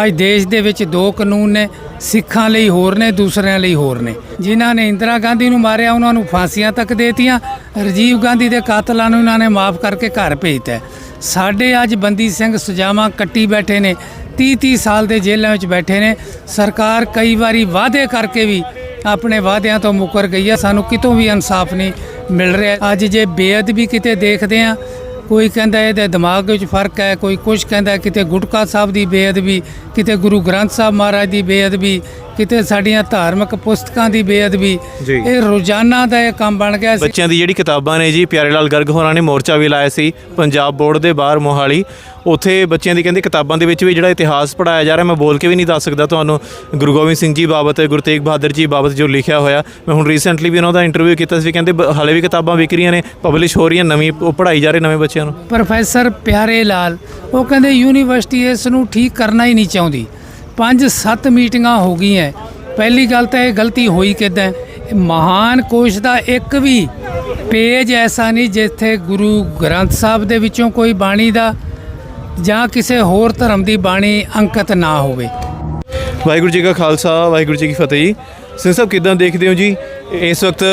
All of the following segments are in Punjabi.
ਅੱਜ ਦੇਸ਼ ਦੇ ਵਿੱਚ ਦੋ ਕਾਨੂੰਨ ਨੇ, ਸਿੱਖਾਂ ਲਈ ਹੋਰ ਨੇ, ਦੂਸਰਿਆਂ ਲਈ ਹੋਰ ਨੇ। ਜਿਨ੍ਹਾਂ ਨੇ ਇੰਦਰਾ ਗਾਂਧੀ ਨੂੰ ਮਾਰਿਆ, ਉਹਨਾਂ ਨੂੰ ਫਾਂਸੀਆਂ ਤੱਕ ਦੇਤੀਆਂ। ਰਾਜੀਵ ਗਾਂਧੀ ਦੇ ਕਾਤਲਾਂ ਨੂੰ ਇਹਨਾਂ ਨੇ ਮਾਫ ਕਰਕੇ ਘਰ ਭੇਜਤਾ ਸਾਡੇ ਅੱਜ ਬੰਦੀ ਸਿੰਘ ਸੁਜਾਵਾਂ ਕੱਟੀ ਬੈਠੇ ਨੇ 30 30 ਸਾਲ ਦੇ ਜੇਲ੍ਹਾਂ ਵਿੱਚ ਬੈਠੇ ਨੇ। ਸਰਕਾਰ ਕਈ ਵਾਰੀ ਵਾਅਦੇ ਕਰਕੇ ਵੀ ਆਪਣੇ ਵਾਅਦਿਆਂ ਤੋਂ ਮੁੱਕਰ ਗਈ ਹੈ। ਸਾਨੂੰ ਕਿਤੋਂ ਵੀ ਇਨਸਾਫ ਨਹੀਂ ਮਿਲ ਰਿਹਾ। ਅੱਜ ਜੇ ਬੇਅਦਬੀ ਕਿਤੇ ਦੇਖਦੇ ਆ ਕੋਈ ਕਹਿੰਦਾ ਇਹਦੇ ਦਿਮਾਗ ਵਿੱਚ ਫ਼ਰਕ ਹੈ, ਕੋਈ ਕੁਝ ਕਹਿੰਦਾ ਕਿਤੇ ਗੁਟਕਾ ਸਾਹਿਬ ਦੀ ਬੇਅਦਬੀ, ਕਿਤੇ ਗੁਰੂ ਗ੍ਰੰਥ ਸਾਹਿਬ ਮਹਾਰਾਜ ਦੀ ਬੇਅਦਬੀ ਕਿਤੇ ਸਾਡੀਆਂ ਧਾਰਮਿਕ ਪੁਸਤਕਾਂ ਦੀ ਬੇਅਦਬੀ। ਜੀ। ਇਹ ਰੋਜ਼ਾਨਾ ਦਾ ਇਹ ਕੰਮ ਬਣ ਗਿਆ ਸੀ। ਬੱਚਿਆਂ ਦੀ ਜਿਹੜੀ ਕਿਤਾਬਾਂ ਨੇ ਜੀ ਪਿਆਰੇ ਲਾਲ ਗਰਗ ਹੋਰਾਂ ਨੇ ਮੋਰਚਾ ਵੀ ਲਾਇਆ ਸੀ ਪੰਜਾਬ ਬੋਰਡ ਦੇ ਬਾਹਰ ਮੋਹਾਲੀ। ਉੱਥੇ ਬੱਚਿਆਂ ਦੀ ਕਹਿੰਦੇ ਕਿਤਾਬਾਂ ਦੇ ਵਿੱਚ ਵੀ ਜਿਹੜਾ ਇਤਿਹਾਸ ਪੜਾਇਆ ਜਾ ਰਿਹਾ ਮੈਂ ਬੋਲ ਕੇ ਵੀ ਨਹੀਂ ਦੱਸ ਸਕਦਾ ਤੁਹਾਨੂੰ। ਗੁਰੂ ਗੋਬਿੰਦ ਸਿੰਘ ਜੀ ਬਾਬਤ ਗੁਰੂ ਤੇਗ ਬਹਾਦਰ ਜੀ ਬਾਬਤ ਜੋ ਲਿਖਿਆ ਹੋਇਆ ਮੈਂ ਹੁਣ ਰੀਸੈਂਟਲੀ ਵੀ ਉਹਨਾਂ ਦਾ ਇੰਟਰਵਿਊ ਕੀਤਾ ਸੀ ਕਹਿੰਦੇ ਬ- ਹਾਲੇ ਵੀ ਕਿਤਾਬਾਂ ਵਿਕ ਰਹੀਆਂ ਨੇ ਪਬਲਿਸ਼ ਹੋ ਰਹੀਆਂ ਨਵੀਂ ਉਹ ਪੜਾਈ ਜਾ ਰਹੇ ਨਵੇਂ ਬੱਚਿਆਂ ਨੂੰ। ਪ੍ਰੋਫੈਸਰ ਪਿਆਰੇ ਲਾਲ ਉਹ ਕਹਿੰਦੇ ਯੂਨੀਵਰਸਿਟੀ ਇਸ ਨੂੰ ਠੀਕ ਕਰਨਾ ਹੀ ਨਹੀਂ ਚਾਹੁੰਦੀ। ਪੰਜ ਸੱਤ ਮੀਟਿੰਗਾਂ ਹੋ ਗਈਆਂ। ਪਹਿਲੀ ਗੱਲ ਤਾਂ ਇਹ ਗਲਤੀ ਹੋਈ ਕਿੱਦਾਂ? ਮਹਾਨ ਕੋਸ਼ ਦਾ ਇੱਕ ਵੀ ਪੇਜ ਐਸਾ ਨਹੀਂ ਜਿੱਥੇ ਗੁਰੂ ਗ੍ਰੰਥ ਸਾਹਿਬ ਦੇ ਵਿੱਚੋਂ ਕੋਈ ਬਾਣੀ ਦਾ ਜਾਂ ਕਿਸੇ ਹੋਰ ਧਰਮ ਦੀ ਬਾਣੀ ਅੰਕਿਤ ਨਾ ਹੋਵੇ। ਵਾਹਿਗੁਰੂ ਜੀ ਕਾ ਖਾਲਸਾ, ਵਾਹਿਗੁਰੂ ਜੀ ਕੀ ਫਤਿਹ। ਸਿੰਘ ਸਾਹਿਬ, ਕਿਦਾਂ ਦੇਖਦੇ ਹੋ ਜੀ? ਇਸ ਵਕਤ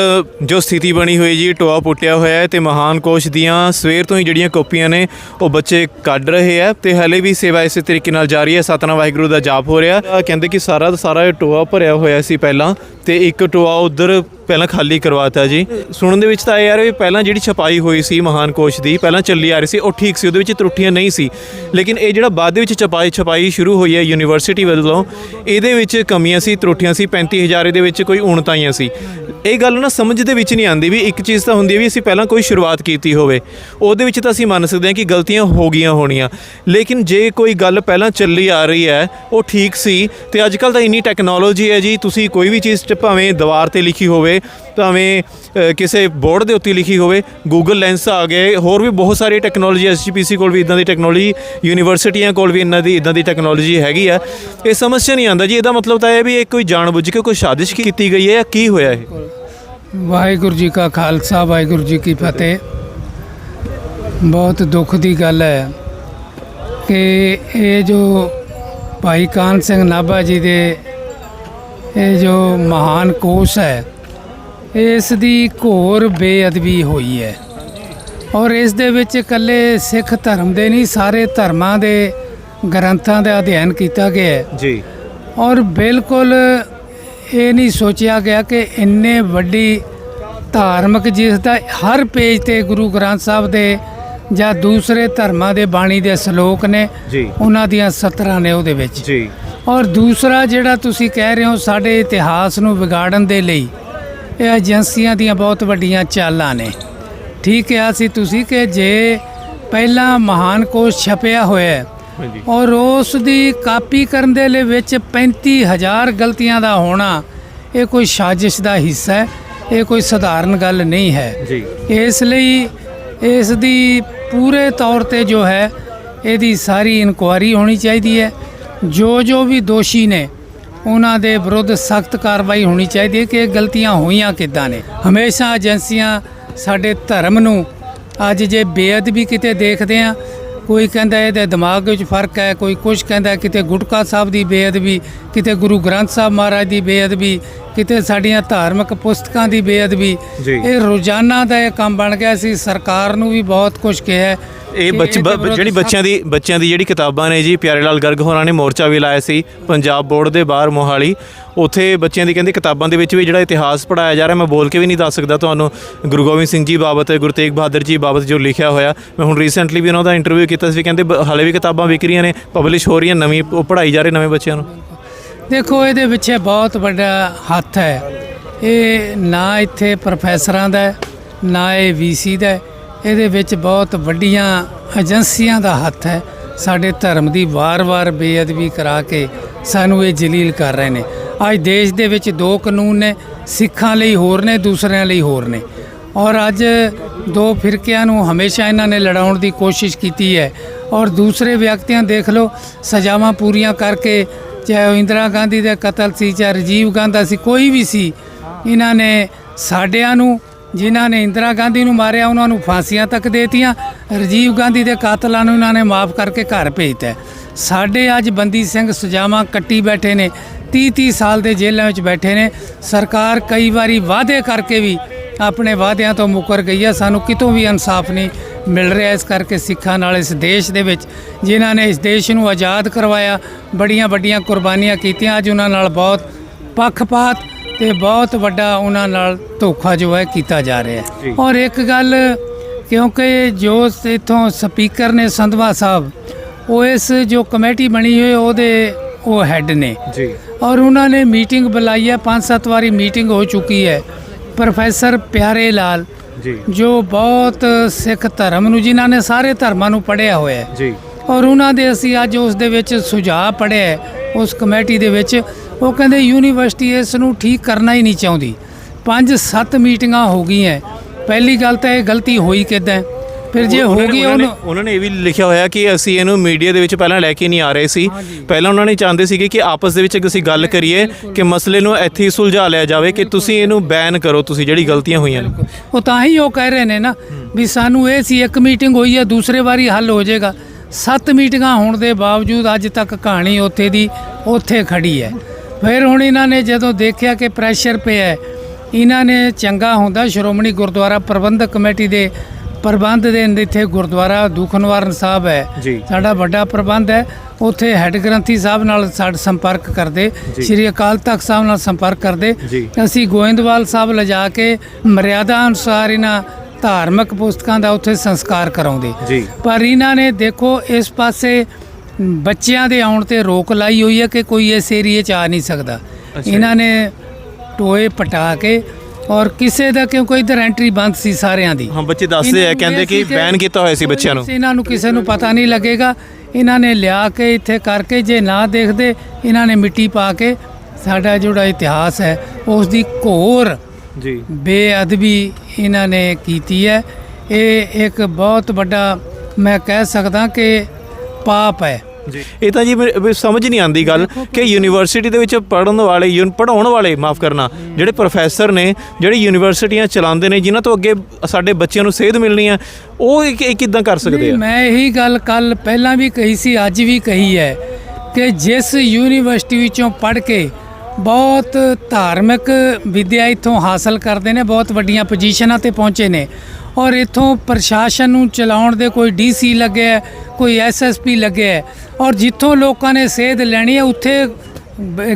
ਜੋ ਸਥਿਤੀ ਬਣੀ ਹੋਈ ਜੀ, ਟੋਆ ਪੁੱਟਿਆ ਹੋਇਆ ਹੈ ਤੇ ਮਹਾਨ ਕੋਸ਼ ਦੀਆਂ ਸਵੇਰ ਤੋਂ ਹੀ ਜਿਹੜੀਆਂ ਕਾਪੀਆਂ ਨੇ, ਉਹ ਬੱਚੇ ਕੱਢ ਰਹੇ ਆ ਤੇ ਹਲੇ ਵੀ ਸੇਵਾ ਇਸੇ ਤਰੀਕੇ ਨਾਲ ਜਾਰੀ ਹੈ। ਸਤਨਾਮ ਵਾਹਿਗੁਰੂ ਦਾ ਜਾਪ ਹੋ ਰਿਹਾ। ਅਹ ਕਹਿੰਦੇ ਕਿ ਸਾਰਾ ਦਾ ਸਾਰਾ ਇਹ ਟੋਆ ਭਰਿਆ ਹੋਇਆ ਸੀ ਪਹਿਲਾਂ ਤੇ ਇੱਕ ਟੋਆ ਉਧਰ ਪਹਿਲਾਂ ਖਾਲੀ ਕਰਵਾਤਾ ਜੀ। ਸੁਣਨ ਦੇ ਵਿੱਚ ਤਾਂ ਇਹ ਯਾਰ ਵੀ ਪਹਿਲਾਂ ਜਿਹੜੀ ਛਪਾਈ ਹੋਈ ਸੀ ਮਹਾਨ ਕੋਸ਼ ਦੀ, ਪਹਿਲਾਂ ਚੱਲੀ ਆ ਰਹੀ ਸੀ, ਉਹ ਠੀਕ ਸੀ, ਉਹਦੇ ਵਿੱਚ ਤਰੁੱਟੀਆਂ ਨਹੀਂ ਸੀ। ਲੇਕਿਨ ਇਹ ਜਿਹੜਾ ਬਾਅਦ ਦੇ ਵਿੱਚ ਛਪਾਈ ਛਪਾਈ ਸ਼ੁਰੂ ਹੋਈ ਹੈ ਯੂਨੀਵਰਸਿਟੀ ਵੱਲੋਂ, ਇਹਦੇ ਵਿੱਚ ਕਮੀਆਂ ਸੀ ਤਰੁੱਟੀਆਂ ਸੀ 35000 ਦੇ ਵਿੱਚ ਕੋਈ ਉਣਤਾਈਆਂ ਸੀ। ਇਹ ਗੱਲ ਨਾ ਸਮਝ ਦੇ ਵਿੱਚ ਨਹੀਂ ਆਉਂਦੀ ਵੀ ਇੱਕ ਚੀਜ਼ ਤਾਂ ਹੁੰਦੀ ਹੈ ਵੀ ਅਸੀਂ ਪਹਿਲਾਂ ਕੋਈ ਸ਼ੁਰੂਆਤ ਕੀਤੀ ਹੋਵੇ। ਉਹਦੇ ਵਿੱਚ ਤਾਂ ਅਸੀਂ ਮੰਨ ਸਕਦੇ ਹਾਂ ਕਿ ਗਲਤੀਆਂ ਹੋ ਗਈਆਂ ਹੋਣੀਆਂ। ਲੇਕਿਨ ਜੇ ਕੋਈ ਗੱਲ ਪਹਿਲਾਂ ਚੱਲੀ ਆ ਰਹੀ ਹੈ, ਉਹ ਠੀਕ ਸੀ। ਤੇ ਅੱਜ ਕੱਲ ਤਾਂ ਇੰਨੀ ਟੈਕਨੋਲੋਜੀ ਹੈ ਜੀ, ਤੁਸੀਂ ਕੋਈ ਵੀ ਚੀਜ਼ ਚ ਭਾਵੇਂ ਦੀਵਾਰ ਤੇ ਲਿਖੀ ਹੋਵੇ, ਭਾਵੇਂ ਕਿਸੇ ਬੋਰਡ ਦੇ ਉੱਤੇ ਲਿਖੀ ਹੋਵੇ ਗੂਗਲ ਲੈਂਸ ਆ ਗਏ, ਹੋਰ ਵੀ ਬਹੁਤ ਸਾਰੀ ਟੈਕਨੋਲੋਜੀ ਐਸਜੀਪੀਸੀ ਕੋਲ ਵੀ ਇਦਾਂ ਦੀ ਟੈਕਨੋਲੋਜੀ ਯੂਨੀਵਰਸਿਟੀਆਂ ਕੋਲ ਵੀ ਇਹਨਾਂ ਦੀ, ਇਦਾਂ ਦੀ ਟੈਕਨੋਲੋਜੀ ਹੈਗੀ ਆ। ਇਹ ਸਮਝ 'ਚ ਨਹੀਂ ਆਉਂਦਾ ਜੀ। ਇਹਦਾ ਮਤਲਬ ਤਾਂ ਇਹ ਵੀ ਇਹ ਕੋਈ ਜਾਣਬੁੱਝ ਕੇ ਕੋਈ ਸਾਜ਼ਿਸ਼ ਕੀਤੀ ਗਈ ਹੈ ਜਾਂ ਕੀ ਹੋਇਆ ਇਹ? ਵਾਹਿਗੁਰੂ ਜੀ ਕਾ ਖਾਲਸਾ ਵਾਹਿਗੁਰੂ ਜੀ ਕੀ ਫਤਿਹ। ਬਹੁਤ ਦੁੱਖ ਦੀ ਗੱਲ ਹੈ ਕਿ ਇਹ ਜੋ ਭਾਈ ਕਾਨ ਸਿੰਘ ਨਾਭਾ ਜੀ ਦੇ ਇਹ ਜੋ ਮਹਾਨ ਕੋਸ਼ ਹੈ ਇਸ ਦੀ ਘੋਰ ਬੇਅਦਬੀ ਹੋਈ ਹੈ ਔਰ ਇਸ ਦੇ ਵਿੱਚ ਇਕੱਲੇ ਸਿੱਖ ਧਰਮ ਦੇ ਨਹੀਂ ਸਾਰੇ ਧਰਮਾਂ ਦੇ ਗ੍ਰੰਥਾਂ ਦਾ ਅਧਿਐਨ ਕੀਤਾ ਗਿਆ ਹੈ। ਜੀ। ਔਰ ਬਿਲਕੁਲ ਇਹ ਨਹੀਂ ਸੋਚਿਆ ਗਿਆ ਕਿ ਇੰਨੇ ਵੱਡੀ ਧਾਰਮਿਕ ਜਿਸ ਦਾ ਹਰ ਪੇਜ ਤੇ ਗੁਰੂ ਗ੍ਰੰਥ ਸਾਹਿਬ ਦੇ ਜਾਂ ਦੂਸਰੇ ਧਰਮਾਂ ਦੇ ਬਾਣੀ ਦੇ ਸ਼ਲੋਕ ਨੇ ਜੀ। ਉਹਨਾਂ ਦੀਆਂ ਸਤਰਾਂ ਨੇ ਉਹਦੇ ਵਿੱਚ। ਜੀ। ਔਰ ਦੂਸਰਾ ਜਿਹੜਾ ਤੁਸੀਂ ਕਹਿ ਰਹੇ ਹੋ ਸਾਡੇ ਇਤਿਹਾਸ ਨੂੰ ਵਿਗਾੜਨ ਦੇ ਲਈ ਇਹ ਏਜੰਸੀਆਂ ਦੀਆਂ ਬਹੁਤ ਵੱਡੀਆਂ ਚਾਲਾਂ ਨੇ। ਠੀਕ ਕਿਹਾ ਸੀ ਤੁਸੀਂ ਕਿ ਜੇ ਪਹਿਲਾਂ ਮਹਾਨ ਕੋਸ਼ ਛਪਿਆ ਹੋਇਆ ਹੈ ਹਾਂਜੀ। ਔਰ ਉਸ ਦੀ ਕਾਪੀ ਕਰਨ ਦੇ ਲਈ ਵਿੱਚ 35000 ਗਲਤੀਆਂ ਦਾ ਹੋਣਾ ਇਹ ਕੋਈ ਸਾਜ਼ਿਸ਼ ਦਾ ਹਿੱਸਾ ਹੈ ਇਹ ਕੋਈ ਸਧਾਰਨ ਗੱਲ ਨਹੀਂ ਹੈ। ਜੀ। ਇਸ ਲਈ ਇਸ ਦੀ ਪੂਰੇ ਤੌਰ ਤੇ ਜੋ ਹੈ ਇਹਦੀ ਸਾਰੀ ਇਨਕੁਆਰੀ ਹੋਣੀ ਚਾਹੀਦੀ ਹੈ। ਜੋ ਜੋ ਵੀ ਦੋਸ਼ੀ ਨੇ ਉਹਨਾਂ ਦੇ ਵਿਰੁੱਧ ਸਖਤ ਕਾਰਵਾਈ ਹੋਣੀ ਚਾਹੀਦੀ ਹੈ ਕਿ ਇਹ ਗਲਤੀਆਂ ਹੋਈਆਂ ਕਿੱਦਾਂ ਨੇ। ਹਮੇਸ਼ਾ ਏਜੰਸੀਆਂ ਸਾਡੇ ਧਰਮ ਨੂੰ ਅੱਜ ਜੇ ਬੇਅਦਬੀ ਕਿਤੇ ਦੇਖਦੇ ਆ ਕੋਈ ਕਹਿੰਦਾ ਇਹਦੇ ਦਿਮਾਗ ਵਿੱਚ ਫ਼ਰਕ ਹੈ, ਕੋਈ ਕੁਝ ਕਹਿੰਦਾ ਕਿਤੇ ਗੁਟਕਾ ਸਾਹਿਬ ਦੀ ਬੇਅਦਬੀ, ਕਿਤੇ ਗੁਰੂ ਗ੍ਰੰਥ ਸਾਹਿਬ ਮਹਾਰਾਜ ਦੀ ਬੇਅਦਬੀ ਕਿਤੇ ਸਾਡੀਆਂ ਧਾਰਮਿਕ ਪੁਸਤਕਾਂ ਦੀ ਬੇਅਦਬੀ। ਜੀ। ਇਹ ਰੋਜ਼ਾਨਾ ਦਾ ਇਹ ਕੰਮ ਬਣ ਗਿਆ ਸੀ। ਸਰਕਾਰ ਨੂੰ ਵੀ ਬਹੁਤ ਕੁਝ ਕਿਹਾ ਹੈ ਇਹ ਕਿ ਬੱਚ ਇਹਦੇ ਬ- ਵਿਰੁੱਧ ਜਿਹੜੀ ਬੱਚਿਆਂ ਦੀ ਬੱਚਿਆਂ ਦੀ ਜਿਹੜੀ ਕਿਤਾਬਾਂ ਨੇ ਜੀ ਪਿਆਰੇ ਲਾਲ ਗਰਗ ਹੋਰਾਂ ਨੇ ਮੋਰਚਾ ਵੀ ਲਾਇਆ ਸੀ ਪੰਜਾਬ ਬੋਰਡ ਦੇ ਬਾਹਰ ਮੋਹਾਲੀ। ਉੱਥੇ ਬੱਚਿਆਂ ਦੀ ਕਹਿੰਦੇ ਕਿਤਾਬਾਂ ਦੇ ਵਿੱਚ ਵੀ ਜਿਹੜਾ ਇਤਿਹਾਸ ਪੜਾਇਆ ਜਾ ਰਿਹਾ ਮੈਂ ਬੋਲ ਕੇ ਵੀ ਨਹੀਂ ਦੱਸ ਸਕਦਾ ਤੁਹਾਨੂੰ। ਗੁਰੂ ਗੋਬਿੰਦ ਸਿੰਘ ਜੀ ਬਾਬਤ ਗੁਰੂ ਤੇਗ ਬਹਾਦਰ ਜੀ ਬਾਬਤ ਜੋ ਲਿਖਿਆ ਹੋਇਆ ਮੈਂ ਹੁਣ ਰੀਸੈਂਟਲੀ ਵੀ ਉਹਨਾਂ ਦਾ ਇੰਟਰਵਿਊ ਕੀਤਾ ਸੀ ਕਹਿੰਦੇ ਬ- ਹਾਲੇ ਵੀ ਕਿਤਾਬਾਂ ਵਿਕ ਰਹੀਆਂ ਨੇ ਪਬਲਿਸ਼ ਹੋ ਰਹੀਆਂ ਨਵੀਂ ਉਹ ਪੜਾਈ ਜਾ ਰਹੇ ਨਵੇਂ ਬੱਚਿਆਂ ਨੂੰ। ਦੇਖੋ, ਇਹਦੇ ਪਿੱਛੇ ਬਹੁਤ ਵੱਡਾ ਹੱਥ ਹੈ। ਇਹ ਨਾ ਇੱਥੇ ਪ੍ਰੋਫੈਸਰਾਂ ਦਾ ਨਾ ਇਹ ਵੀਸੀ ਦਾ ਇਹਦੇ ਵਿੱਚ ਬਹੁਤ ਵੱਡੀਆਂ ਏਜੰਸੀਆਂ ਦਾ ਹੱਥ ਹੈ। ਸਾਡੇ ਧਰਮ ਦੀ ਵਾਰ-ਵਾਰ ਬੇਅਦਬੀ ਕਰਾ ਕੇ ਸਾਨੂੰ ਇਹ ਜਲੀਲ ਕਰ ਰਹੇ ਨੇ। ਅੱਜ ਦੇਸ਼ ਦੇ ਵਿੱਚ ਦੋ ਕਾਨੂੰਨ ਨੇ, ਸਿੱਖਾਂ ਲਈ ਹੋਰ ਨੇ, ਦੂਸਰਿਆਂ ਲਈ ਹੋਰ ਨੇ। ਔਰ ਅੱਜ ਦੋ ਫਿਰਕਿਆਂ ਨੂੰ ਹਮੇਸ਼ਾ ਇਹਨਾਂ ਨੇ ਲੜਾਉਣ ਦੀ ਕੋਸ਼ਿਸ਼ ਕੀਤੀ ਹੈ। ਔਰ ਦੂਸਰੇ ਵਿਅਕਤੀਆਂ ਦੇਖ ਲਓ, ਸਜ਼ਾਵਾਂ ਪੂਰੀਆਂ ਕਰਕੇ ਚਾਹੇ ਉਹ ਇੰਦਰਾ ਗਾਂਧੀ ਦੇ ਕਤਲ ਸੀ, ਚਾਹੇ ਰਾਜੀਵ ਗਾਂਧੀ ਸੀ, ਕੋਈ ਵੀ ਸੀ, ਇਹਨਾਂ ਨੇ ਸਾਡਿਆਂ ਨੂੰ, ਜਿਨ੍ਹਾਂ ਨੇ ਇੰਦਰਾ ਗਾਂਧੀ ਨੂੰ ਮਾਰਿਆ, ਉਹਨਾਂ ਨੂੰ ਫਾਂਸੀਆਂ ਤੱਕ ਦੇਤੀਆਂ। ਰਾਜੀਵ ਗਾਂਧੀ ਦੇ ਕਾਤਲਾਂ ਨੂੰ ਇਹਨਾਂ ਨੇ ਮਾਫ ਕਰਕੇ ਘਰ ਭੇਜਤਾ ਸਾਡੇ ਅੱਜ ਬੰਦੀ ਸਿੰਘ ਸੁਜਾਵਾਂ ਕੱਟੀ ਬੈਠੇ ਨੇ 30 30 ਸਾਲ ਦੇ ਜੇਲ੍ਹਾਂ ਵਿੱਚ ਬੈਠੇ ਨੇ। ਸਰਕਾਰ ਕਈ ਵਾਰੀ ਵਾਅਦੇ ਕਰਕੇ ਵੀ ਆਪਣੇ ਵਾਅਦਿਆਂ ਤੋਂ ਮੁਕਰ ਗਈ ਹੈ। ਸਾਨੂੰ ਕਿਤੋਂ ਵੀ ਇਨਸਾਫ ਨਹੀਂ ਮਿਲ ਰਿਹਾ ਇਸ ਕਰਕੇ ਸਿੱਖਾਂ ਨਾਲ ਇਸ ਦੇਸ਼ ਦੇ ਵਿੱਚ, ਜਿਨ੍ਹਾਂ ਨੇ ਇਸ ਦੇਸ਼ ਨੂੰ ਆਜ਼ਾਦ ਕਰਵਾਇਆ ਬੜੀਆਂ ਵੱਡੀਆਂ ਕੁਰਬਾਨੀਆਂ ਕੀਤੀਆਂ। ਅੱਜ ਉਹਨਾਂ ਨਾਲ ਬਹੁਤ ਪੱਖਪਾਤ ਤੇ ਬਹੁਤ ਵੱਡਾ ਉਹਨਾਂ ਨਾਲ ਧੋਖਾ ਜੋ ਹੈ ਕੀਤਾ ਜਾ ਰਿਹਾ। ਹੈ। ਔਰ ਇੱਕ ਗੱਲ ਕਿਉਂਕਿ ਜੋ ਇਥੋਂ ਸਪੀਕਰ ਨੇ ਸੰਧਵਾ ਸਾਹਿਬ ਉਹ ਇਸ ਜੋ ਕਮੇਟੀ ਬਣੀ ਹੋਈ ਉਹਦੇ ਉਹ ਹੈੱਡ ਨੇ। ਜੀ। ਔਰ ਉਹਨਾਂ ਨੇ ਮੀਟਿੰਗ ਬੁਲਾਈ ਹੈ ਪੰਜ ਸੱਤ ਵਾਰੀ ਮੀਟਿੰਗ ਹੋ ਚੁੱਕੀ ਹੈ। ਪ੍ਰੋਫੈਸਰ ਪਿਆਰੇ ਲਾਲ ਜੀ। ਜੋ ਬਹੁਤ ਸਿੱਖ ਧਰਮ ਨੂੰ ਜਿਨ੍ਹਾਂ ਨੇ ਸਾਰੇ ਧਰਮਾਂ ਨੂੰ ਪੜ੍ਹਿਆ ਹੋਇਆ ਹੈ। ਜੀ। ਔਰ ਉਹਨਾਂ ਦੇ ਅਸੀਂ ਅੱਜ ਉਸ ਦੇ ਵਿੱਚ ਸੁਝਾਅ ਪੜ੍ਹਿਆ ਹੈ, ਉਸ ਕਮੇਟੀ ਦੇ ਵਿੱਚ। ਉਹ ਕਹਿੰਦੇ ਯੂਨੀਵਰਸਿਟੀ ਇਸ ਨੂੰ ਠੀਕ ਕਰਨਾ ਹੀ ਨਹੀਂ ਚਾਹੁੰਦੀ। ਪੰਜ ਸੱਤ ਮੀਟਿੰਗਾਂ ਹੋ ਗਈਆਂ ਪਹਿਲੀ ਗੱਲ ਤਾਂ ਇਹ ਗਲਤੀ ਹੋਈ ਕਿੱਦਾਂ ਫਿਰ ਜੇ ਹੋ ਗਈ ਉਹਨਾਂ ਨੇ- ਉਹਨੂੰ ਉਹਨਾਂ ਨੇ ਇਹ ਵੀ ਲਿਖਿਆ ਹੋਇਆ ਕਿ ਅਸੀਂ ਇਹਨੂੰ ਮੀਡੀਆ ਦੇ ਵਿੱਚ ਪਹਿਲਾਂ ਲੈ ਕੇ ਨਹੀਂ ਆ ਰਹੇ ਸੀ। ਪਹਿਲਾਂ ਉਹਨਾਂ ਨੇ ਚਾਹੁੰਦੇ ਸੀਗੇ ਕਿ ਆਪਸ ਦੇ ਵਿੱਚ ਅਸੀਂ ਗੱਲ ਕਰੀਏ ਕਿ ਮਸਲੇ ਨੂੰ ਇੱਥੇ ਹੀ ਸੁਲਝਾ ਲਿਆ ਜਾਵੇ ਕਿ ਤੁਸੀਂ ਇਹਨੂੰ ਬੈਨ ਕਰੋ ਤੁਸੀਂ ਜਿਹੜੀ ਗਲਤੀਆਂ ਹੋਈਆਂ ਨੇ। ਉਹ ਤਾਂ ਹੀ ਉਹ ਕਹਿ ਰਹੇ ਨੇ ਨਾ ਵੀ ਸਾਨੂੰ ਇਹ ਸੀ ਇੱਕ ਮੀਟਿੰਗ ਹੋਈ ਹੈ ਦੂਸਰੇ ਵਾਰੀ ਹੱਲ ਹੋ ਜਾਏਗਾ। ਸੱਤ ਮੀਟਿੰਗਾਂ ਹੋਣ ਦੇ ਬਾਵਜੂਦ ਅੱਜ ਤੱਕ ਕਹਾਣੀ ਉੱਥੇ ਦੀ ਉੱਥੇ ਖੜੀ ਹੈ ਫਿਰ ਹੁਣ ਇਹਨਾਂ ਨੇ ਜਦੋਂ ਦੇਖਿਆ ਕਿ ਪ੍ਰੈਸ਼ਰ ਪਿਆ ਹੈ, ਇਹਨਾਂ ਨੇ ਚੰਗਾ ਹੁੰਦਾ ਸ਼੍ਰੋਮਣੀ ਗੁਰਦੁਆਰਾ ਪ੍ਰਬੰਧਕ ਕਮੇਟੀ ਦੇ ਪ੍ਰਬੰਧ ਦੇ ਇੱਥੇ ਗੁਰਦੁਆਰਾ ਦੁਖਨਿਵਾਰਨ ਸਾਹਿਬ ਹੈ। ਸਾਡਾ ਵੱਡਾ ਪ੍ਰਬੰਧ ਹੈ ਉੱਥੇ ਹੈੱਡ ਗ੍ਰੰਥੀ ਸਾਹਿਬ ਨਾਲ ਸਾਡ ਸੰਪਰਕ ਕਰਦੇ। ਸ੍ਰੀ ਅਕਾਲ ਤਖਤ ਸਾਹਿਬ ਨਾਲ ਸੰਪਰਕ ਕਰਦੇ। ਅਸੀਂ ਗੋਇੰਦਵਾਲ ਸਾਹਿਬ ਲਿਜਾ ਕੇ ਮਰਿਆਦਾ ਅਨੁਸਾਰ ਇਹਨਾਂ ਧਾਰਮਿਕ ਪੁਸਤਕਾਂ ਦਾ ਉੱਥੇ ਸੰਸਕਾਰ ਕਰਾਉਂਦੇ। ਜੀ। ਪਰ ਇਹਨਾਂ ਨੇ ਦੇਖੋ ਇਸ ਪਾਸੇ ਬੱਚਿਆਂ ਦੇ ਆਉਣ ਤੇ ਰੋਕ ਲਾਈ ਹੋਈ ਹੈ ਕਿ ਕੋਈ ਇਸ ਏਰੀਏ 'ਚ ਆ ਨਹੀਂ ਸਕਦਾ। ਇਹਨਾਂ ਨੇ ਟੋਏ ਪਟਾ ਕੇ ਔਰ ਕਿਸੇ ਦਾ ਕਿਉਂਕਿ ਇਧਰ ਐਂਟਰੀ ਬੰਦ ਸੀ ਸਾਰਿਆਂ ਦੀ। ਹਾਂ ਬੱਚੇ ਦੱਸਦੇ ਆ ਕਹਿੰਦੇ ਕਿ ਬੈਨ ਕੀਤਾ ਹੋਇਆ ਸੀ ਬੱਚਿਆਂ ਨੂੰ। ਇਹਨਾਂ ਨੂੰ ਕਿਸੇ ਨੂੰ ਪਤਾ ਨਹੀਂ ਲੱਗੇਗਾ। ਇਹਨਾਂ ਨੇ ਲਿਆ ਕੇ ਇੱਥੇ ਕਰਕੇ ਜੇ ਨਾ ਦੇਖਦੇ ਇਹਨਾਂ ਨੇ ਮਿੱਟੀ ਪਾ ਕੇ ਸਾਡਾ ਜਿਹੜਾ ਇਤਿਹਾਸ ਹੈ ਉਸ ਦੀ ਘੋਰ ਜੀ। ਬੇਅਦਬੀ ਇਹਨਾਂ ਨੇ ਕੀਤੀ ਹੈ। ਇਹ ਇੱਕ ਬਹੁਤ ਵੱਡਾ ਮੈਂ ਕਹਿ ਸਕਦਾ ਕਿ ਪਾਪ ਹੈ। ਜੀ। ਇਹ ਤਾਂ ਜੀ ਸਮਝ ਨਹੀਂ ਆਉਂਦੀ ਗੱਲ ਕਿ ਯੂਨੀਵਰਸਿਟੀ ਦੇ ਵਿੱਚ ਪੜਨ ਵਾਲੇ ਯੂਨ ਪੜਾਉਣ ਵਾਲੇ ਮਾਫ ਕਰਨਾ ਜਿਹੜੇ ਪ੍ਰੋਫੈਸਰ ਨੇ ਜਿਹੜੇ ਯੂਨੀਵਰਸਿਟੀਆਂ ਚਲਾਉਂਦੇ ਨੇ ਜਿਨ੍ਹਾਂ ਤੋਂ ਅੱਗੇ ਸਾਡੇ ਬੱਚਿਆਂ ਨੂੰ ਸੇਧ ਮਿਲਣੀ ਹੈ ਉਹ ਇਹ ਕਿੱਦਾਂ ਕਰ ਸਕਦੇ ਆ? ਮੈਂ ਇਹੀ ਗੱਲ ਕੱਲ ਪਹਿਲਾਂ ਵੀ ਕਹੀ ਸੀ ਅੱਜ ਵੀ ਕਹੀ ਹੈ ਕਿ ਜਿਸ ਯੂਨੀਵਰਸਿਟੀ ਵਿੱਚੋਂ ਪੜ੍ਹ ਕੇ ਬਹੁਤ ਧਾਰਮਿਕ ਵਿੱਦਿਆ ਇੱਥੋਂ ਹਾਸਲ ਕਰਦੇ ਨੇ ਬਹੁਤ ਵੱਡੀਆਂ ਪੋਜੀਸ਼ਨਾਂ ਤੇ ਪਹੁੰਚੇ ਨੇ। ਔਰ ਇੱਥੋਂ ਪ੍ਰਸ਼ਾਸਨ ਨੂੰ ਚਲਾਉਣ ਦੇ ਕੋਈ ਡੀਸੀ ਲੱਗਿਆ ਹੈ, ਕੋਈ ਐਸਐਸਪੀ ਲੱਗਿਆ ਹੈ। ਔਰ ਜਿੱਥੋਂ ਲੋਕਾਂ ਨੇ ਸੇਧ ਲੈਣੀ ਹੈ ਉੱਥੇ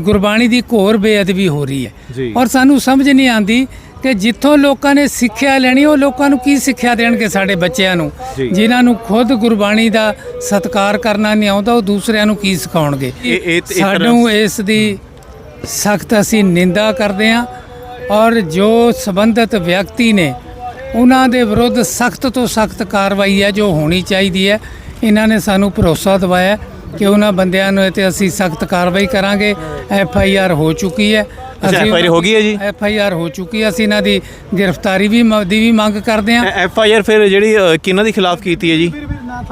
ਗੁਰਬਾਣੀ ਦੀ ਘੋਰ ਬੇਅਦਬੀ ਹੋ ਰਹੀ। ਹੈ। ਔਰ ਸਾਨੂੰ ਸਮਝ ਨਹੀਂ ਆਂਦੀ ਕਿ ਜਿੱਥੋਂ ਲੋਕਾਂ ਨੇ ਸਿੱਖਿਆ ਲੈਣੀ ਉਹ ਲੋਕਾਂ ਨੂੰ ਕੀ ਸਿੱਖਿਆ ਦੇਣਗੇ ਸਾਡੇ ਬੱਚਿਆਂ ਨੂੰ। ਜਿਨ੍ਹਾਂ ਨੂੰ ਖੁਦ ਗੁਰਬਾਣੀ ਦਾ ਸਤਕਾਰ ਕਰਨਾ ਨਹੀਂ ਆਉਂਦਾ ਉਹ ਦੂਸਰਿਆਂ ਨੂੰ ਕੀ ਸਿਖਾਉਣਗੇ? ਸਾਨੂੰ ਇਸ ਦੀ ਸਖਤ ਅਸੀਂ ਨਿੰਦਾ ਕਰਦੇ ਹਾਂ ਔਰ ਜੋ ਸੰਬੰਧਿਤ ਵਿਅਕਤੀ ਨੇ ਉਹਨਾਂ ਦੇ ਵਿਰੁੱਧ ਸਖਤ ਤੋਂ ਸਖਤ ਕਾਰਵਾਈ ਹੈ ਜੋ ਹੋਣੀ ਚਾਹੀਦੀ ਹੈ। ਇਹਨਾਂ ਨੇ ਸਾਨੂੰ ਭਰੋਸਾ ਦਿਵਾਇਆ ਕਿ ਉਹਨਾਂ ਬੰਦਿਆਂ ਨੂੰ ਤੇ ਅਸੀਂ ਸਖਤ ਕਾਰਵਾਈ ਕਰਾਂਗੇ। ਐਫ ਆਈ ਆਰ ਹੋ ਚੁੱਕੀ ਹੈ। ਅੱਛਾ, FIR ਹੋ ਗਈ ਹੈ ਜੀ? ਐਫ ਆਈ ਆਰ ਹੋ ਚੁੱਕੀ ਹੈ। ਅਸੀਂ ਇਹਨਾਂ ਦੀ ਗ੍ਰਿਫਤਾਰੀ ਵੀ ਦੀ ਵੀ ਮੰਗ ਕਰਦੇ ਹਾਂ। ਐਫ ਆਈ ਆਰ ਫਿਰ ਜਿਹੜੀ ਕਿਹਨਾਂ ਦੇ ਖਿਲਾਫ ਕੀਤੀ ਹੈ ਜੀ?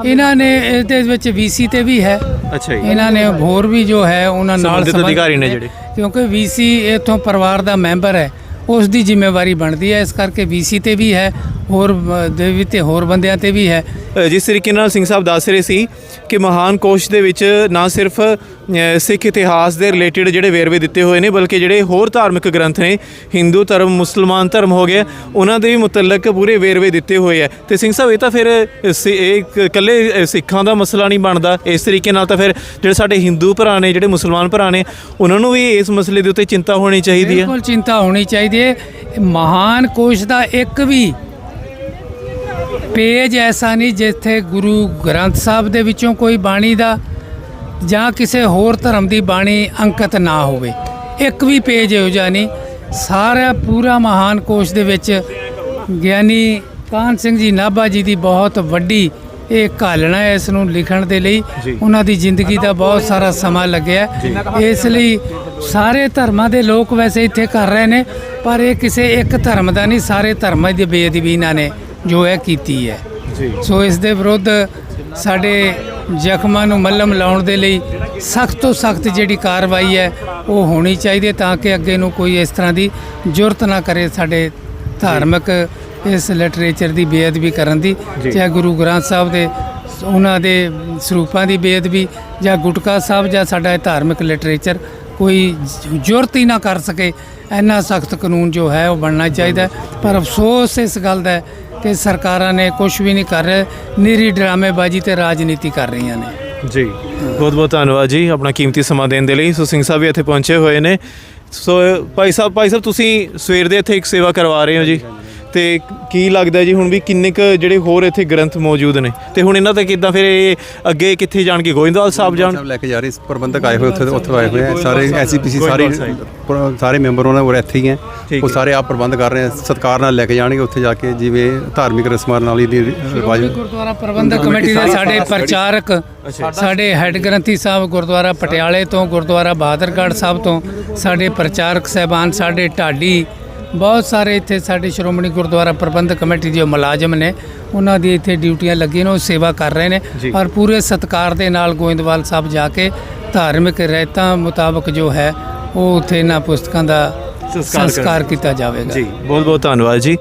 ਇਹਨਾਂ ਨੇ ਇਹਦੇ ਵਿੱਚ ਵੀਸੀ ਤੇ ਵੀ ਹੈ। ਅੱਛਾ ਜੀ। ਇਹਨਾਂ ਨੇ ਹੋਰ ਵੀ ਜੋ ਹੈ ਉਹਨਾਂ ਨਾਲ ਸੰਬੰਧਿਤ ਸੰਬੰਧ ਅਧਿਕਾਰੀ ਨੇ ਜਿਹੜੇ। ਕਿਉਂਕਿ ਵੀਸੀ ਇਥੋਂ ਪਰਿਵਾਰ ਦਾ ਮੈਂਬਰ ਹੈ ਉਸ ਦੀ ਜ਼ਿੰਮੇਵਾਰੀ ਬਣਦੀ ਹੈ। ਇਸ ਕਰਕੇ ਵੀਸੀ ਤੇ ਵੀ ਹੈ ਹੋਰ ਅ, ਦੇ ਵੀ ਤੇ ਹੋਰ ਬੰਦਿਆਂ ਤੇ ਵੀ ਹੈ। ਜਿਸ ਤਰੀਕੇ ਨਾਲ ਸਿੰਘ ਸਾਹਿਬ ਦੱਸ ਰਹੇ ਸੀ ਕਿ ਮਹਾਨ ਕੋਸ਼ ਦੇ ਵਿੱਚ ਨਾ ਸਿਰਫ ਸਿੱਖ ਇਤਿਹਾਸ ਦੇ ਰਿਲੇਟਡ ਜਿਹੜੇ ਵੇਰਵੇ ਦਿੱਤੇ ਹੋਏ ਨੇ, ਬਲਕਿ ਜਿਹੜੇ ਹੋਰ ਧਾਰਮਿਕ ਗ੍ਰੰਥ ਨੇ ਹਿੰਦੂ ਧਰਮ ਮੁਸਲਮਾਨ ਧਰਮ ਹੋ ਗਿਆ, ਉਹਨਾਂ ਦੇ ਵੀ ਮੁਤਲਕ ਪੂਰੇ ਵੇਰਵੇ ਦਿੱਤੇ ਹੋਏ ਆ। ਤੇ ਸਿੰਘ ਸਾਹਿਬ, ਇਹ ਤਾਂ ਫਿਰ ਸ- ਇਹ ਇੱਕ ਇਕੱਲੇ ਸਿੱਖਾਂ ਦਾ ਮਸਲਾ ਨਹੀਂ ਬਣਦਾ। ਇਸ ਤਰੀਕੇ ਨਾਲ ਤਾਂ ਫਿਰ ਜਿਹੜੇ ਸਾਡੇ ਹਿੰਦੂ ਭਰਾ ਨੇ, ਜਿਹੜੇ ਮੁਸਲਮਾਨ ਭਰਾ ਨੇ, ਉਹਨਾਂ ਨੂੰ ਵੀ ਇਸ ਮਸਲੇ ਦੇ ਉੱਤੇ ਚਿੰਤਾ ਹੋਣੀ ਚਾਹੀਦੀ ਹੈ। ਬਿਲਕੁਲ ਚਿੰਤਾ ਹੋਣੀ ਚਾਹੀਦੀ ਹੈ। ਮਹਾਨ ਕੋਸ਼ ਦਾ ਇੱਕ ਵੀ ਪੇਜ ਐਸਾ ਨਹੀਂ ਜਿੱਥੇ ਗੁਰੂ ਗ੍ਰੰਥ ਸਾਹਿਬ ਦੇ ਵਿੱਚੋਂ ਕੋਈ ਬਾਣੀ ਦਾ ਜਾਂ ਕਿਸੇ ਹੋਰ ਧਰਮ ਦੀ ਬਾਣੀ ਅੰਕਿਤ ਨਾ ਹੋਵੇ। ਇੱਕ ਵੀ ਪੇਜ ਇਹੋ ਜਿਹਾ ਨਹੀਂ। ਸਾਰਾ ਪੂਰਾ ਮਹਾਨ ਕੋਸ਼ ਦੇ ਵਿੱਚ ਗਿਆਨੀ ਕਾਹਨ ਸਿੰਘ ਜੀ ਨਾਭਾ ਜੀ ਦੀ ਬਹੁਤ ਵੱਡੀ ਇਹ ਘਾਲਣਾ ਹੈ ਇਸ ਨੂੰ ਲਿਖਣ ਦੇ ਲਈ। ਉਹਨਾਂ ਦੀ ਜ਼ਿੰਦਗੀ ਦਾ ਬਹੁਤ ਸਾਰਾ ਸਮਾਂ ਲੱਗਿਆ ਇਸ ਲਈ ਸਾਰੇ ਧਰਮਾਂ ਦੇ ਲੋਕ ਵੈਸੇ ਇੱਥੇ ਕਰ ਰਹੇ ਨੇ ਪਰ ਇਹ ਕਿਸੇ ਇੱਕ ਧਰਮ ਦਾ ਨਹੀਂ ਸਾਰੇ ਧਰਮਾਂ ਦੀ ਬੇਅਦਬੀ ਇਹਨਾਂ ਨੇ ਜੋ ਹੈ ਕੀਤੀ ਹੈ। ਸੋ ਇਸ ਦੇ ਵਿਰੁੱਧ ਸਾਡੇ ਜ਼ਖਮਾਂ ਨੂੰ ਮੱਲਮ ਲਾਉਣ ਦੇ ਲਈ ਸਖਤ ਤੋਂ ਸਖਤ ਜਿਹੜੀ ਕਾਰਵਾਈ ਹੈ ਉਹ ਹੋਣੀ ਚਾਹੀਦੀ ਹੈ ਤਾਂ ਕਿ ਅੱਗੇ ਨੂੰ ਕੋਈ ਇਸ ਤਰ੍ਹਾਂ ਦੀ ਜ਼ੁਰਤ ਨਾ ਕਰੇ ਸਾਡੇ ਧਾਰਮਿਕ ਇਸ ਲਿਟਰੇਚਰ ਦੀ ਬੇਅਦਬੀ ਕਰਨ ਦੀ ਜੀ। ਚਾਹੇ ਗੁਰੂ ਗ੍ਰੰਥ ਸਾਹਿਬ ਦੇ ਉਹਨਾਂ ਦੇ ਸਰੂਪਾਂ ਦੀ ਬੇਅਦਬੀ ਜਾਂ ਗੁਟਕਾ ਸਾਹਿਬ ਜਾਂ ਸਾਡਾ ਇਹ ਧਾਰਮਿਕ ਲਿਟਰੇਚਰ ਕੋਈ ਜ਼ਰੂਰਤ ਹੀ ਨਾ ਕਰ ਸਕੇ ਇੰਨਾ ਸਖਤ ਕਾਨੂੰਨ ਜੋ ਹੈ ਉਹ ਬਣਨਾ ਚਾਹੀਦਾ। ਪਰ ਅਫਸੋਸ ਇਸ ਗੱਲ ਦਾ ਹੈ ਸਰਕਾਰਾਂ ਨੇ ਕੁਝ ਵੀ ਨਹੀਂ ਕਰ ਰਹੇ, ਨੀਰੀ ਡਰਾਮੇਬਾਜ਼ੀ ਤੇ ਰਾਜਨੀਤੀ ਕਰ ਰਹੀਆਂ ਨੇ। ਜੀ, ਬਹੁਤ ਬਹੁਤ ਧੰਨਵਾਦ ਜੀ ਆਪਣਾ ਕੀਮਤੀ ਸਮਾਂ ਦੇਣ ਦੇ ਲਈ। ਸੋ ਸਿੰਘ ਸਾਹਿਬ ਵੀ ਇੱਥੇ ਪਹੁੰਚੇ ਹੋਏ ਨੇ। ਸੋ ਭਾਈ ਸਾਹਿਬ ਭਾਈ ਸਾਹਿਬ, ਤੁਸੀਂ ਸਵੇਰ ਦੇ ਇੱਥੇ ਇੱਕ ਸੇਵਾ ਕਰਵਾ ਰਹੇ ਹੋ ਜੀ। ਤੇ ਕੀ ਲੱਗਦਾ ਜੀ ਹੁਣ ਵੀ ਕਿੰਨੇ ਕ ਜਿਹੜੇ ਹੋਰ ਇੱਥੇ ਗ੍ਰੰਥ ਮੌਜੂਦ ਨੇ? ਤੇ ਹੁਣ ਇਹਨਾਂ ਤੇ ਕਿੱਦਾਂ ਫਿਰ ਇਹ ਅੱਗੇ ਕਿੱਥੇ ਜਾਣਗੇ? ਗੋਇੰਦਵਾਲ ਸਾਹਿਬ ਜਾਣ ਸਾਹਿਬ ਲੈ ਕੇ ਜਾ ਰਹੇ ਪ੍ਰਬੰਧਕ ਆਏ ਹੋਏ ਉੱਥੇ ਉੱਥੇ ਆਏ ਹੋਏ ਆ। ਸਾਰੇ ਐਸਪੀਸੀ ਸਾਰੇ ਸਾਰੇ ਮੈਂਬਰ ਉਹਨਾਂ ਕੋਲ ਇੱਥੇ ਹੀ ਹੈ। ਠੀਕ ਉਹ। ਸਾਰੇ ਆਪ ਪ੍ਰਬੰਧ ਕਰ ਰਹੇ ਆ। ਸਤਕਾਰ ਨਾਲ ਲੈ ਕੇ ਜਾਣਗੇ ਉੱਥੇ ਜਾ ਕੇ ਜਿਵੇਂ ਧਾਰਮਿਕ ਰਸਮਾਂ ਨਾਲ ਹੀ ਦੀ ਰਿਵਾਜ ਗੁਰਦੁਆਰਾ ਪ੍ਰਬੰਧਕ ਕਮੇਟੀ ਦੇ ਸਾਡੇ ਪ੍ਰਚਾਰਕ ਸਾਡੇ ਹੈੱਡ ਗ੍ਰੰਥੀ ਸਾਹਿਬ ਗੁਰਦੁਆਰਾ ਪਟਿਆਲੇ ਤੋਂ ਗੁਰਦੁਆਰਾ ਬਹਾਦਰਗੜ੍ਹ ਸਾਹਿਬ ਤੋਂ ਸਾਡੇ ਪ੍ਰਚਾਰਕ ਸਹਿਬਾਨ ਸਾਡੇ ਢਾਡੀ ਬਹੁਤ ਸਾਰੇ ਇੱਥੇ ਸਾਡੇ ਸ਼੍ਰੋਮਣੀ ਗੁਰਦੁਆਰਾ ਪ੍ਰਬੰਧਕ ਕਮੇਟੀ ਦੇ ਮੁਲਾਜ਼ਮ ਨੇ ਉਹਨਾਂ ਦੀ ਇੱਥੇ ਡਿਊਟੀਆਂ ਲੱਗੀਆਂ ਨੇ ਉਹ ਸੇਵਾ ਕਰ ਰਹੇ ਨੇ। ਔਰ ਪੂਰੇ ਸਤਕਾਰ ਦੇ ਨਾਲ ਗੋਇੰਦਵਾਲ ਸਾਹਿਬ ਜਾ ਕੇ ਧਾਰਮਿਕ ਰਹਿਤਾਂ ਮੁਤਾਬਕ ਜੋ ਹੈ ਉਹ ਉੱਥੇ ਇਹਨਾਂ ਪੁਸਤਕਾਂ ਦਾ ਸੰਸਕਾਰ ਕੀਤਾ ਜਾਵੇਗਾ। ਜੀ ਬਹੁਤ ਬਹੁਤ ਧੰਨਵਾਦ ਜੀ।